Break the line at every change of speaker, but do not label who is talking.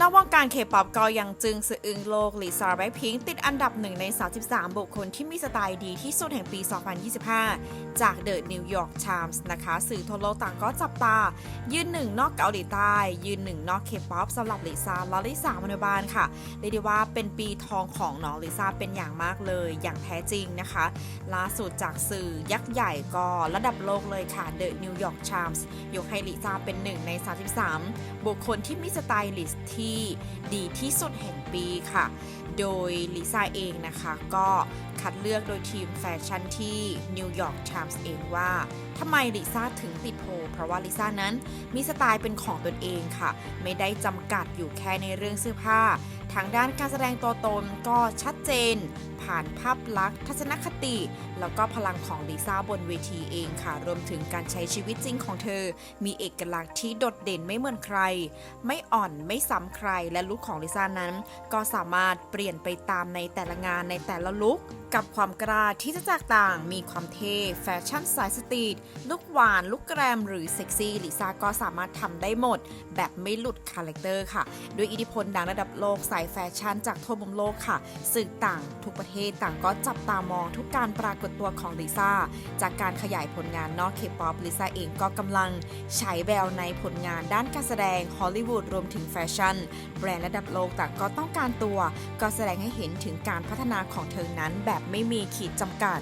นอกวงการเคป๊อปก็ยังจึงสะอึงโลกลิซ่าแบ็คพิงติดอันดับหนึ่งใน 33 บุคคลที่มีสไตล์ดีที่สุดแห่งปี 2025 จาก The New York Times นะคะ สื่อทั่วโลกต่างก็จับตา ยืนหนึ่งนอกเกาหลีใต้ ยืนหนึ่งนอกเคป๊อปสำหรับลิซ่าและลิซ่ามโนบาลค่ะเรียกได้ว่าเป็นปีทองของน้องลิซ่าเป็นอย่างมากเลยอย่างแท้จริงนะคะล่าสุดจากสื่อยักษ์ใหญ่ก็ระดับโลกเลยค่ะ The New York Times ยกให้ลิซ่าเป็นหนึ่งใน 33 บุคคลที่มีสไตลิสต์ที่ดีที่สุดแห่งปีค่ะ โดยลิซ่าเองนะคะก็คัดเลือกโดยทีมแฟชั่นที่นิวยอร์กไทมส์เองว่าทำไมลิซ่าถึงติดโพเพราะว่าลิซ่านั้นมีสไตล์เป็นของตนเองค่ะ ไม่ได้จำกัดอยู่แค่ในเรื่องเสื้อผ้า ทางด้านการแสดงตัวตนก็ชัดเจน ผ่านภาพลักษณ์ ทัศนคติ แล้วก็พลังของลิซ่าบนเวทีเองค่ะ รวมถึงการใช้ชีวิตจริงของเธอ มีเอกลักษณ์ที่โดดเด่นไม่เหมือนใคร ไม่อ่อนไม่ซ้ำใครและลุคของลิซ่านั้น ก็สามารถเปลี่ยนไปตามในแต่ละงานในแต่ละลุค กับความกล้าที่จะแตกต่างมีความเท่แฟชั่นสายสตรีทลุคหวานลุคแกรมหรือเซ็กซี่ลิซ่าก็สามารถทำได้หมด แบบไม่หลุดคาแรคเตอร์ค่ะ ด้วยอิทธิพลดังระดับโลกสายแฟชั่นจากทั่วมุมโลกค่ะสื่อต่างทุกประเทศต่างก็จับตามองทุกการปรากฏตัวของลิซ่าจากการขยายผลงานนอกเคป๊อปลิซ่าเองก็กำลังฉายแววในผลงานด้านการแสดงฮอลลีวูดรวมถึงแฟชั่น แบรนด์ระดับโลกต่างก็ต้องการตัว ก็แสดงให้เห็นถึงการพัฒนาของเธอนั้นแบบไม่มีขีดจำกัด